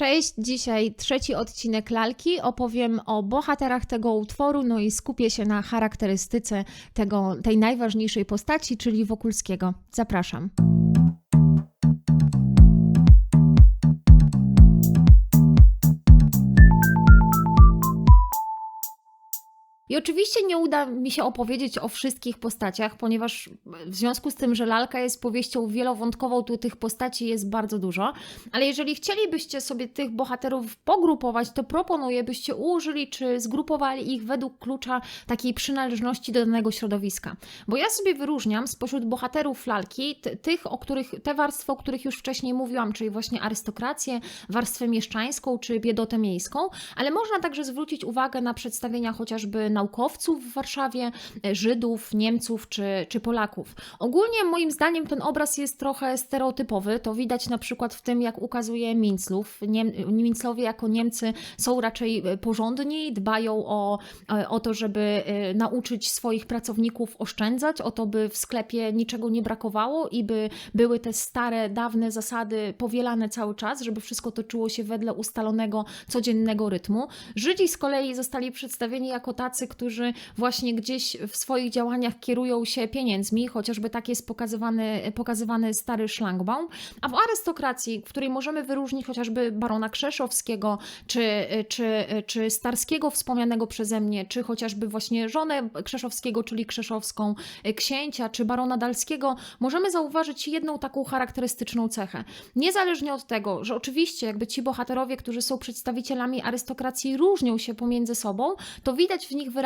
Cześć, dzisiaj trzeci odcinek Lalki. Opowiem o bohaterach tego utworu, no i skupię się na charakterystyce tego, tej najważniejszej postaci, czyli Wokulskiego. Zapraszam. Oczywiście nie uda mi się opowiedzieć o wszystkich postaciach, ponieważ w związku z tym, że lalka jest powieścią wielowątkową, tu tych postaci jest bardzo dużo. Ale jeżeli chcielibyście sobie tych bohaterów pogrupować, to proponuję, byście ułożyli czy zgrupowali ich według klucza takiej przynależności do danego środowiska. Bo ja sobie wyróżniam spośród bohaterów lalki tych, o których, te warstwy, o których już wcześniej mówiłam, czyli właśnie arystokrację, warstwę mieszczańską czy biedotę miejską, ale można także zwrócić uwagę na przedstawienia chociażby naukowców w Warszawie, e, Żydów, Niemców czy, czy Polaków. Ogólnie moim zdaniem ten obraz jest trochę stereotypowy. To widać na przykład w tym, jak ukazuje Minclów. Niem, Minclowie jako Niemcy są raczej e, porządni, dbają o, e, o to, żeby nauczyć swoich pracowników oszczędzać, o to, by w sklepie niczego nie brakowało i by były te stare, dawne zasady powielane cały czas, żeby wszystko toczyło się wedle ustalonego, codziennego rytmu. Żydzi z kolei zostali przedstawieni jako tacy, którzy właśnie gdzieś w swoich działaniach kierują się pieniędzmi, chociażby tak jest pokazywany, pokazywany stary szlangbaum. A w arystokracji, w której możemy wyróżnić chociażby barona Krzeszowskiego, czy, czy, czy Starskiego wspomnianego przeze mnie, czy chociażby właśnie żonę Krzeszowskiego, czyli Krzeszowską, księcia, czy barona Dalskiego, możemy zauważyć jedną taką charakterystyczną cechę. Niezależnie od tego, że oczywiście jakby ci bohaterowie, którzy są przedstawicielami arystokracji różnią się pomiędzy sobą, to widać w nich wyraźnie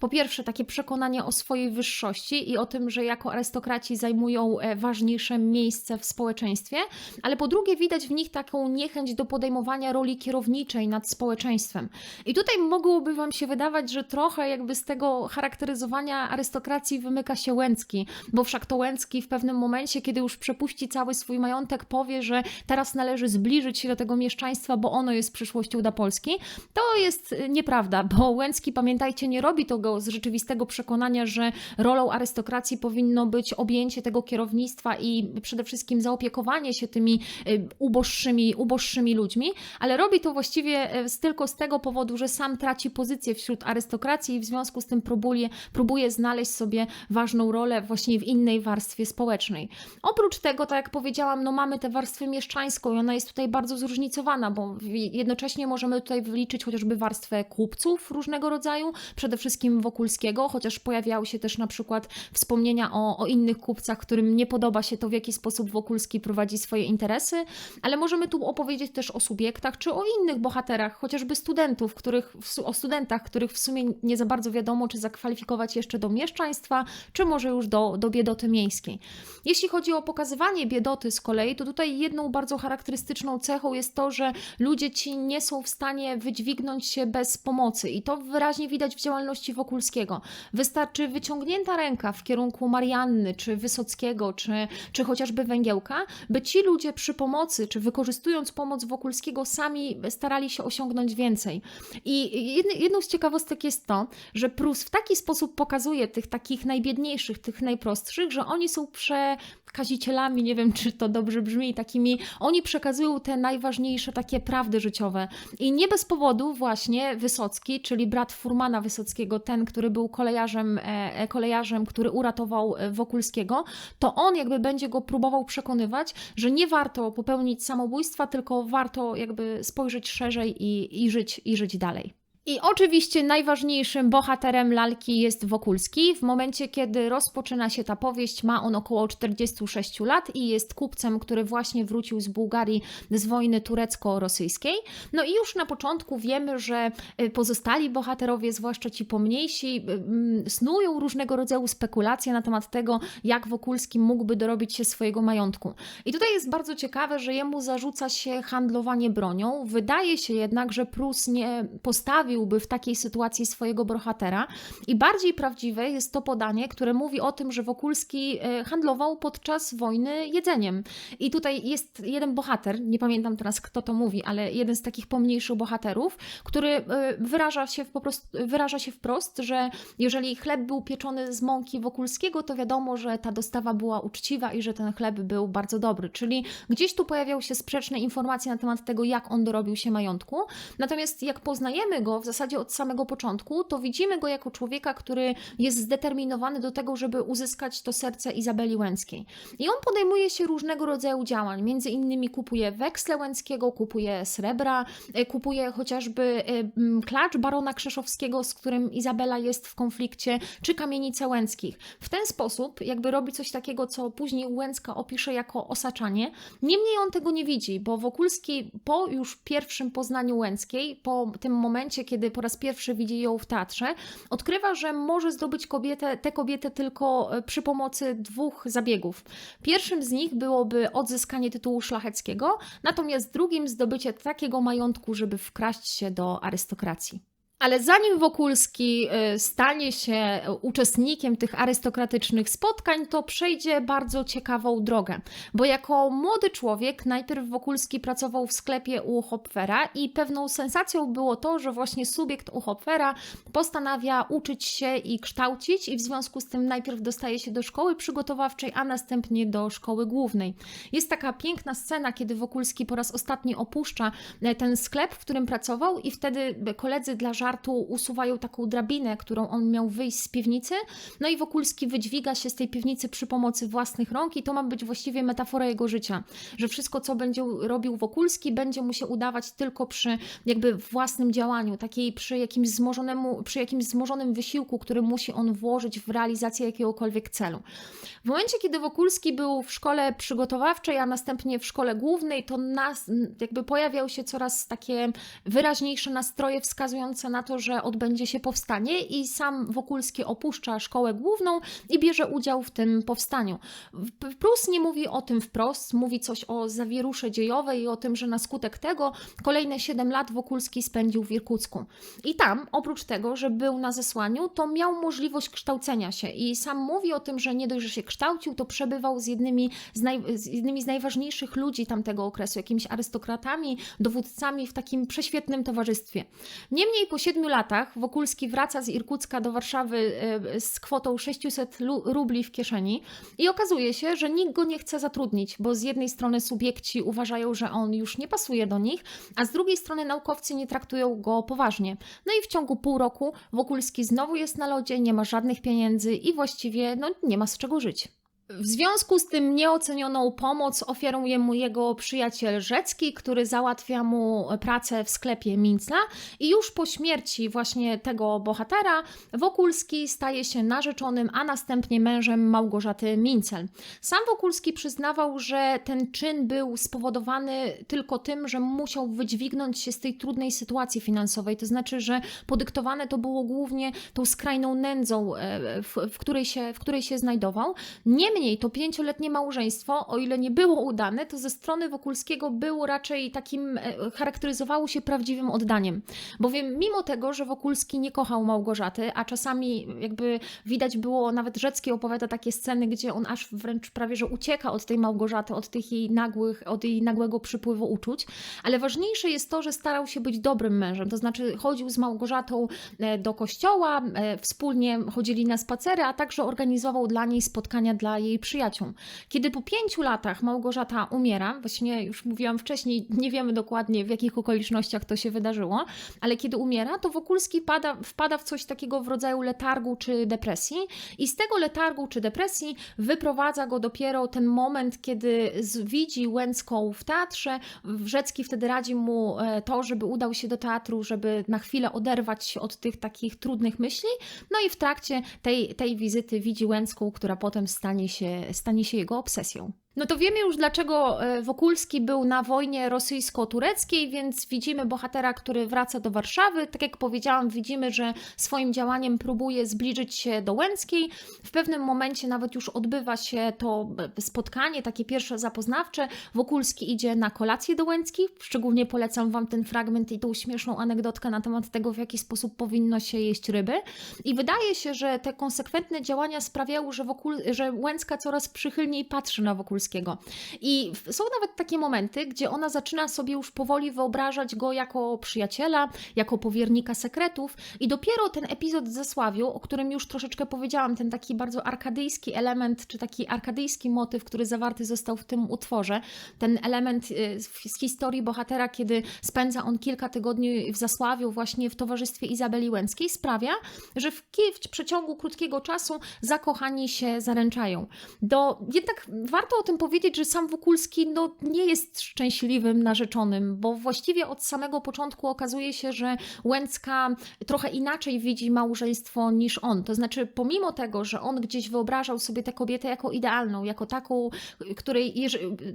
po pierwsze takie przekonanie o swojej wyższości i o tym, że jako arystokraci zajmują e, ważniejsze miejsce w społeczeństwie, ale po drugie widać w nich taką niechęć do podejmowania roli kierowniczej nad społeczeństwem. I tutaj mogłoby Wam się wydawać, że trochę jakby z tego charakteryzowania arystokracji wymyka się Łęcki, bo wszak to Łęcki w pewnym momencie, kiedy już przepuści cały swój majątek, powie, że teraz należy zbliżyć się do tego mieszczaństwa, bo ono jest przyszłością dla Polski. To jest y, nieprawda, bo Łęcki, pamiętajcie, nie robi tego z rzeczywistego przekonania, że rolą arystokracji powinno być objęcie tego kierownictwa i przede wszystkim zaopiekowanie się tymi y, uboższymi, uboższymi ludźmi, ale robi to właściwie y, tylko z tego powodu, że sam traci pozycję wśród arystokracji i w związku z tym próbuje, próbuje znaleźć sobie ważną rolę właśnie w innej warstwie społecznej. Oprócz tego, tak jak powiedziałam, no mamy tę warstwę mieszczańską i ona jest tutaj bardzo zróżnicowana, bo jednocześnie możemy tutaj wyliczyć chociażby warstwę kupców różnego rodzaju, przede wszystkim Wokulskiego, chociaż pojawiały się też na przykład wspomnienia o, o innych kupcach, którym nie podoba się to, w jaki sposób Wokulski prowadzi swoje interesy, ale możemy tu opowiedzieć też o subiektach, czy o innych bohaterach, chociażby studentów, których, o studentach, których w sumie nie za bardzo wiadomo, czy zakwalifikować jeszcze do mieszczaństwa, czy może już do, do biedoty miejskiej. Jeśli chodzi o pokazywanie biedoty z kolei, to tutaj jedną bardzo charakterystyczną cechą jest to, że ludzie ci nie są w stanie wydźwignąć się bez pomocy i to wyraźnie widać w działalności Wokulskiego. Wystarczy wyciągnięta ręka w kierunku Marianny, czy Wysockiego, czy, czy chociażby Węgiełka, by ci ludzie przy pomocy, czy wykorzystując pomoc Wokulskiego, sami starali się osiągnąć więcej. I jedną z ciekawostek jest to, że Prus w taki sposób pokazuje tych takich najbiedniejszych, tych najprostszych, że oni są przekazicielami, nie wiem czy to dobrze brzmi, takimi, oni przekazują te najważniejsze takie prawdy życiowe. I nie bez powodu właśnie Wysocki, czyli brat Furmana Wysockiego, ten, który był kolejarzem, e, e, kolejarzem który uratował e, Wokulskiego, to on jakby będzie go próbował przekonywać, że nie warto popełnić samobójstwa, tylko warto jakby spojrzeć szerzej i, i, żyć, i żyć dalej. I oczywiście najważniejszym bohaterem lalki jest Wokulski. W momencie, kiedy rozpoczyna się ta powieść, ma on około 46 lat i jest kupcem, który właśnie wrócił z Bułgarii z wojny turecko-rosyjskiej. No i już na początku wiemy, że y, pozostali bohaterowie, zwłaszcza ci pomniejsi, y, mm, snują różnego rodzaju spekulacje na temat tego, jak Wokulski mógłby dorobić się swojego majątku. I tutaj jest bardzo ciekawe, że jemu zarzuca się handlowanie bronią. Wydaje się jednak, że Prus nie postawił postawiłby w takiej sytuacji swojego bohatera. I bardziej prawdziwe jest to podanie, które mówi o tym, że Wokulski e, handlował podczas wojny jedzeniem. I tutaj jest jeden bohater, nie pamiętam teraz kto to mówi, ale jeden z takich pomniejszych bohaterów, który e, wyraża się, w po prostu, wyraża się wprost, że jeżeli chleb był pieczony z mąki Wokulskiego, to wiadomo, że ta dostawa była uczciwa i że ten chleb był bardzo dobry. Czyli gdzieś tu pojawiały się sprzeczne informacje na temat tego, jak on dorobił się majątku. Natomiast jak poznajemy go w zasadzie od samego początku, to widzimy go jako człowieka, który jest zdeterminowany do tego, żeby uzyskać to serce Izabeli Łęckiej. I on podejmuje się różnego rodzaju działań. Między innymi kupuje weksle Łęckiego, kupuje srebra, e, kupuje chociażby e, klacz barona Krzeszowskiego, z którym Izabela jest w konflikcie, czy kamienice Łęckich. W ten sposób jakby robi coś takiego, co później Łęcka opisze jako osaczanie. Niemniej on tego nie widzi, bo Wokulski po już pierwszym poznaniu Łęckiej, po tym momencie, kiedy po raz pierwszy widzi ją w teatrze, odkrywa, że może zdobyć kobietę, tę kobietę tylko e, przy pomocy dwóch zabiegów. Pierwszym z nich byłoby odzyskanie tytułu szlacheckiego, natomiast drugim zdobycie takiego majątku, żeby wkraść się do arystokracji. Ale zanim Wokulski y, stanie się uczestnikiem tych arystokratycznych spotkań, to przejdzie bardzo ciekawą drogę. Bo jako młody człowiek, najpierw Wokulski pracował w sklepie u Hopfera i pewną sensacją było to, że właśnie subiekt u Hopfera postanawia uczyć się i kształcić, i w związku z tym najpierw dostaje się do szkoły przygotowawczej, a następnie do szkoły głównej. Jest taka piękna scena, kiedy Wokulski po raz ostatni opuszcza e, ten sklep, w którym pracował, i wtedy koledzy dla żartu usuwają taką drabinę, którą on miał wyjść z piwnicy. No i Wokulski wydźwiga się z tej piwnicy przy pomocy własnych rąk, i to ma być właściwie metafora jego życia, że wszystko, co będzie robił Wokulski, będzie mu się udawać tylko przy jakby własnym działaniu, takiej przy jakimś, zmożonemu, przy jakimś zmożonym wysiłku, który musi on włożyć w realizację jakiegokolwiek celu. W momencie, kiedy Wokulski był w szkole przygotowawczej, a następnie w szkole głównej, to nas, jakby pojawiały się coraz takie wyraźniejsze nastroje wskazujące to, że odbędzie się powstanie i sam Wokulski opuszcza szkołę główną i bierze udział w tym powstaniu. Prus nie mówi o tym wprost, mówi coś o zawierusze dziejowej i o tym, że na skutek tego kolejne 7 lat Wokulski spędził w Irkucku. I tam, oprócz tego, że był na zesłaniu, to miał możliwość kształcenia się i sam mówi o tym, że nie dość, że się kształcił, to przebywał z jednymi z, naj, z jednymi z najważniejszych ludzi tamtego okresu, jakimiś arystokratami, dowódcami w takim prześwietnym towarzystwie. Niemniej po siedmiu latach Wokulski wraca z Irkucka do Warszawy e, z kwotą 600 rubli w kieszeni i okazuje się, że nikt go nie chce zatrudnić, bo z jednej strony subiekci uważają, że on już nie pasuje do nich, a z drugiej strony naukowcy nie traktują go poważnie. No i w ciągu pół roku Wokulski znowu jest na lodzie, nie ma żadnych pieniędzy i właściwie no, nie ma z czego żyć. W związku z tym nieocenioną pomoc oferuje mu jego przyjaciel Rzecki, który załatwia mu pracę w sklepie Mincla i już po śmierci właśnie tego bohatera Wokulski staje się narzeczonym, a następnie mężem Małgorzaty Mincel. Sam Wokulski przyznawał, że ten czyn był spowodowany tylko tym, że musiał wydźwignąć się z tej trudnej sytuacji finansowej, to znaczy, że podyktowane to było głównie tą skrajną nędzą, e, w, w której, się, w której się znajdował. Niemniej Niemniej to pięcioletnie małżeństwo, o ile nie było udane, to ze strony Wokulskiego było raczej takim, e, charakteryzowało się prawdziwym oddaniem. Bowiem mimo tego, że Wokulski nie kochał Małgorzaty, a czasami jakby widać było, nawet Rzecki opowiada takie sceny, gdzie on aż wręcz prawie, że ucieka od tej Małgorzaty, od tych jej nagłych, od jej nagłego przypływu uczuć, ale ważniejsze jest to, że starał się być dobrym mężem, to znaczy chodził z Małgorzatą e, do kościoła, e, wspólnie chodzili na spacery, a także organizował dla niej spotkania dla jej przyjaciół. Kiedy po pięciu latach Małgorzata umiera, właśnie już mówiłam wcześniej, nie wiemy dokładnie w jakich okolicznościach to się wydarzyło, ale kiedy umiera, to Wokulski pada, wpada w coś takiego w rodzaju letargu czy depresji i z tego letargu czy depresji wyprowadza go dopiero ten moment, kiedy widzi Łęcką w teatrze. Wrzecki wtedy radzi mu e, to, żeby udał się do teatru, żeby na chwilę oderwać się od tych takich trudnych myśli. No i w trakcie tej, tej wizyty widzi Łęcką, która potem stanie się stanie się jego obsesją. No to wiemy już, dlaczego e, Wokulski był na wojnie rosyjsko-tureckiej, więc widzimy bohatera, który wraca do Warszawy. Tak jak powiedziałam, widzimy, że swoim działaniem próbuje zbliżyć się do Łęckiej. W pewnym momencie nawet już odbywa się to e, spotkanie, takie pierwsze zapoznawcze. Wokulski idzie na kolację do Łęckiej. Szczególnie polecam Wam ten fragment i tą śmieszną anegdotkę na temat tego, w jaki sposób powinno się jeść ryby. I wydaje się, że te konsekwentne działania sprawiały, że, Wokul, że Łęcka coraz przychylniej patrzy na Wokulskiego. I są nawet takie momenty, gdzie ona zaczyna sobie już powoli wyobrażać go jako przyjaciela, jako powiernika sekretów i dopiero ten epizod w Zasławiu, o którym już troszeczkę powiedziałam, ten taki bardzo arkadyjski element, czy taki arkadyjski motyw, który zawarty został w tym utworze, ten element y, z historii bohatera, kiedy spędza on kilka tygodni w Zasławiu właśnie w towarzystwie Izabeli Łęckiej, sprawia, że w, w przeciągu krótkiego czasu zakochani się zaręczają. Do, jednak warto o tym powiedzieć, że sam Wokulski no, nie jest szczęśliwym narzeczonym, bo właściwie od samego początku okazuje się, że Łęcka trochę inaczej widzi małżeństwo niż on. To znaczy, pomimo tego, że on gdzieś wyobrażał sobie tę kobietę jako idealną, jako taką, której,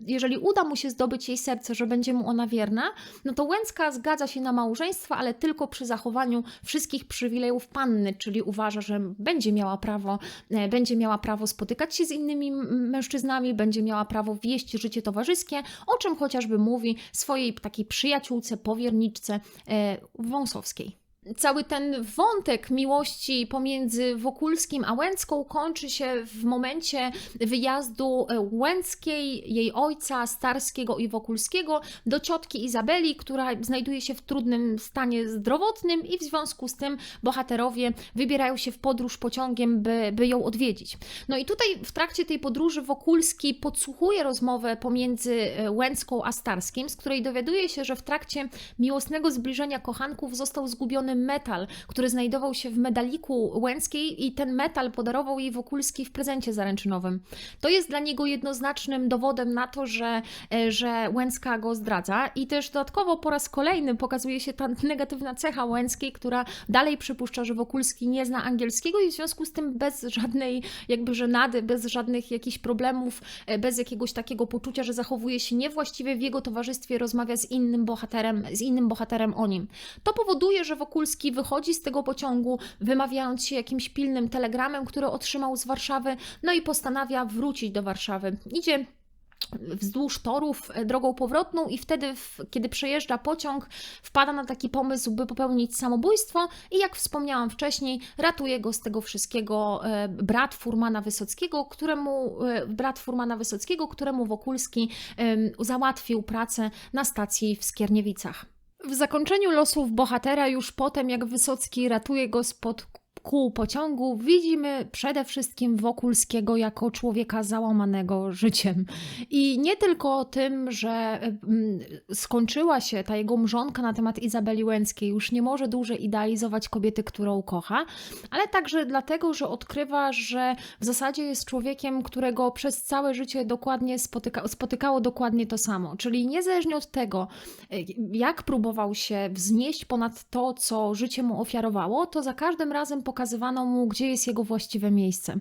jeżeli uda mu się zdobyć jej serce, że będzie mu ona wierna, no to Łęcka zgadza się na małżeństwo, ale tylko przy zachowaniu wszystkich przywilejów panny, czyli uważa, że będzie miała prawo, e, będzie miała prawo spotykać się z innymi mężczyznami, będzie miała prawo wieść życie towarzyskie, o czym chociażby mówi swojej takiej przyjaciółce, powierniczce e, Wąsowskiej cały ten wątek miłości pomiędzy Wokulskim a Łęcką kończy się w momencie wyjazdu Łęckiej, jej ojca, Starskiego i Wokulskiego do ciotki Izabeli, która znajduje się w trudnym stanie zdrowotnym i w związku z tym bohaterowie wybierają się w podróż pociągiem, by, by ją odwiedzić. No i tutaj w trakcie tej podróży Wokulski podsłuchuje rozmowę pomiędzy Łęcką a Starskim, z której dowiaduje się, że w trakcie miłosnego zbliżenia kochanków został zgubiony metal, który znajdował się w medaliku Łęckiej i ten metal podarował jej Wokulski w prezencie zaręczynowym. To jest dla niego jednoznacznym dowodem na to, że, e, że Łęcka go zdradza i też dodatkowo po raz kolejny pokazuje się ta negatywna cecha Łęckiej, która dalej przypuszcza, że Wokulski nie zna angielskiego i w związku z tym bez żadnej jakby żenady, bez żadnych jakichś problemów, e, bez jakiegoś takiego poczucia, że zachowuje się niewłaściwie w jego towarzystwie, rozmawia z innym bohaterem, z innym bohaterem o nim. To powoduje, że Wokulski Wokulski wychodzi z tego pociągu, wymawiając się jakimś pilnym telegramem, który otrzymał z Warszawy, no i postanawia wrócić do Warszawy. Idzie wzdłuż torów e, drogą powrotną i wtedy, kiedy przejeżdża pociąg, wpada na taki pomysł, by popełnić samobójstwo i jak wspomniałam wcześniej, ratuje go z tego wszystkiego e, brat Furmana Wysockiego, któremu e, brat Furmana Wysockiego, któremu Wokulski załatwił pracę na stacji w Skierniewicach. W zakończeniu losów bohatera, już potem jak Wysocki ratuje go spod kół pociągu widzimy przede wszystkim Wokulskiego jako człowieka załamanego życiem. I nie tylko tym, że mm, skończyła się ta jego mrzonka na temat Izabeli Łęckiej, już nie może dłużej idealizować kobiety, którą kocha, ale także dlatego, że odkrywa, że w zasadzie jest człowiekiem, którego przez całe życie dokładnie spotyka, spotykało dokładnie to samo. Czyli niezależnie od tego, jak próbował się wznieść ponad to, co życie mu ofiarowało, to za każdym razem pokazywał, pokazywano mu, gdzie jest jego właściwe miejsce.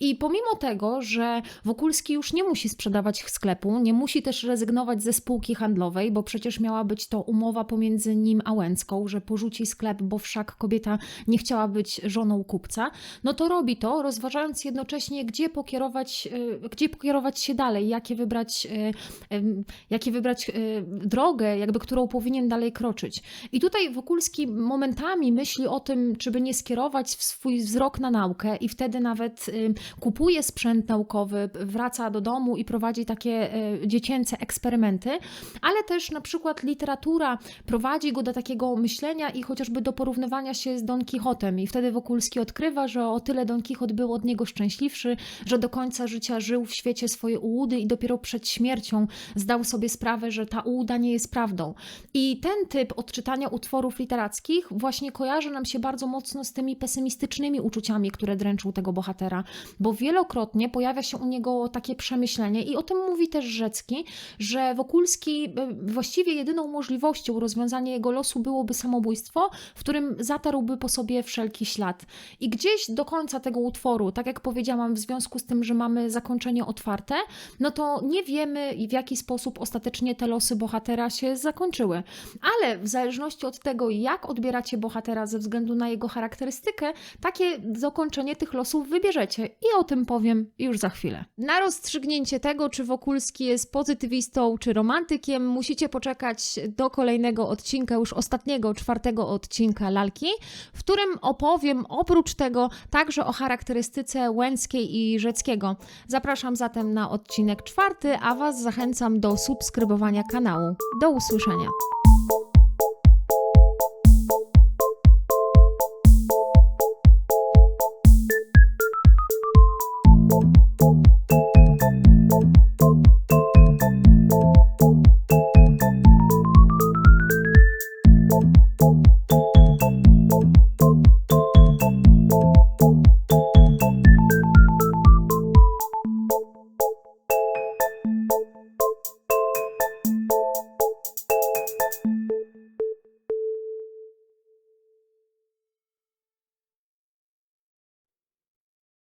I pomimo tego, że Wokulski już nie musi sprzedawać sklepu, nie musi też rezygnować ze spółki handlowej, bo przecież miała być to umowa pomiędzy nim a Łęcką, że porzuci sklep, bo wszak kobieta nie chciała być żoną kupca, no to robi to, rozważając jednocześnie, gdzie pokierować, e, gdzie pokierować się dalej, jakie wybrać, e, jakie wybrać e, drogę, jakby którą powinien dalej kroczyć. I tutaj Wokulski momentami myśli o tym, czy by nie skierować swój wzrok na naukę i wtedy nawet y, kupuje sprzęt naukowy, wraca do domu i prowadzi takie y, dziecięce eksperymenty, ale też na przykład literatura prowadzi go do takiego myślenia i chociażby do porównywania się z Don Quixotem i wtedy Wokulski odkrywa, że o tyle Don Quixote był od niego szczęśliwszy, że do końca życia żył w świecie swoje ułudy i dopiero przed śmiercią zdał sobie sprawę, że ta ułuda nie jest prawdą. I ten typ odczytania utworów literackich właśnie kojarzy nam się bardzo mocno z tymi pesymistycznymi pesymistycznymi uczuciami, które dręczą tego bohatera, bo wielokrotnie pojawia się u niego takie przemyślenie i o tym mówi też Rzecki, że Wokulski e, właściwie jedyną możliwością rozwiązania jego losu byłoby samobójstwo, w którym zatarłby po sobie wszelki ślad. I gdzieś do końca tego utworu, tak jak powiedziałam, w związku z tym, że mamy zakończenie otwarte, no to nie wiemy w jaki sposób ostatecznie te losy bohatera się zakończyły. Ale w zależności od tego, jak odbieracie bohatera ze względu na jego charakterystykę, takie zakończenie tych losów wybierzecie. I o tym powiem już za chwilę. Na rozstrzygnięcie tego, czy Wokulski jest pozytywistą, czy romantykiem, musicie poczekać do kolejnego odcinka, już ostatniego, czwartego odcinka Lalki, w którym opowiem oprócz tego także o charakterystyce Łęckiej i Rzeckiego. Zapraszam zatem na odcinek czwarty, a Was zachęcam do subskrybowania kanału. Do usłyszenia.